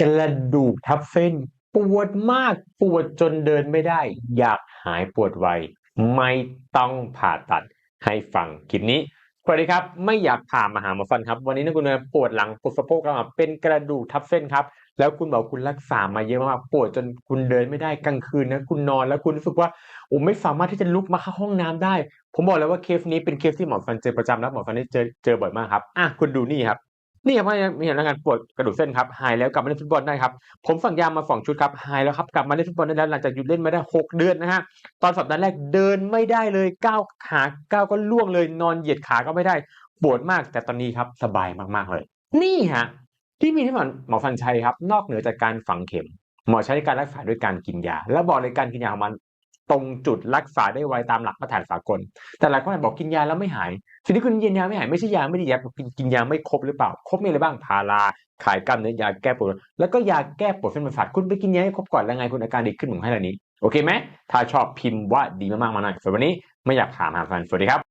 กระดูกทับเส้น ปวดมากปวดจนเดินไม่ได้ อยากหายปวดไว ไม่ต้องผ่าตัดให้ฟังคลิปนี้สวัสดีครับ ไม่อยากผ่ามาหาหมอฟันครับ วันนี้นะคุณปวดหลังปวดสะโพกกระหม่ำเป็นกระดูกทับเส้นครับ แล้วคุณบอกคุณรักษามาเยอะมากปวดจนคุณเดินไม่ได้กลางคืนนะคุณนอนแล้วคุณรู้สึกว่าโอ้ไม่สามารถที่จะลุกมาเข้าห้องน้ำได้ ผมบอกเลยว่าเคสนี้เป็นเคสที่หมอฟันเจอประจำแล้วหมอฟันได้เจอเจอบ่อยมากครับอะคุณดูนี่ครับ นี่ครับมีอาการปวดกระดูกเส้นครับหายแล้วกลับมาเล่นฟุตบอลได้ครับผมสั่งยามาสองชุดครับหายแล้วครับกลับมาเล่นฟุตบอลได้แล้วหลังจากหยุดเล่นมาได้หกเดือนนะฮะตอนสัปดาห์แรกเดินไม่ได้เลยก้าวขาก้าวก็ล่วงเลย นอนเหยียดขาก็ไม่ได้ปวดมากแต่ตอนนี้ครับสบายมากๆเลย นี่ฮะที่มีที่หมอหมอฟันชัยครับ นอกเหนือจากการฝังเข็ม หมอใช้การรักษาด้วยการกินยา แล้วบอกเลยการกินยาของมัน ตรงจุดรักษาได้ไวตามหลักมาตรฐานสากล แต่หลายคนบอกกินยาแล้วไม่หายสิ่งที่คุณกินยาไม่หายไม่ใช่ยาไม่ดียากินกินยาไม่ครบหรือเปล่า ครบมีอะไรบ้างพาราขายกล้ามเนื้อยาแก้ปวดแล้วก็ยาแก้ปวดเส้นประสาทคุณไปกินยาให้ครบก่อนแล้วไงคุณอาการดีขึ้นผมให้แล้วนี้ โอเคไหมถ้าชอบพิมพ์ว่าดีมากๆมาหน่อยส่วนวันนี้ไม่อยากถามหาแฟนสวัสดีครับ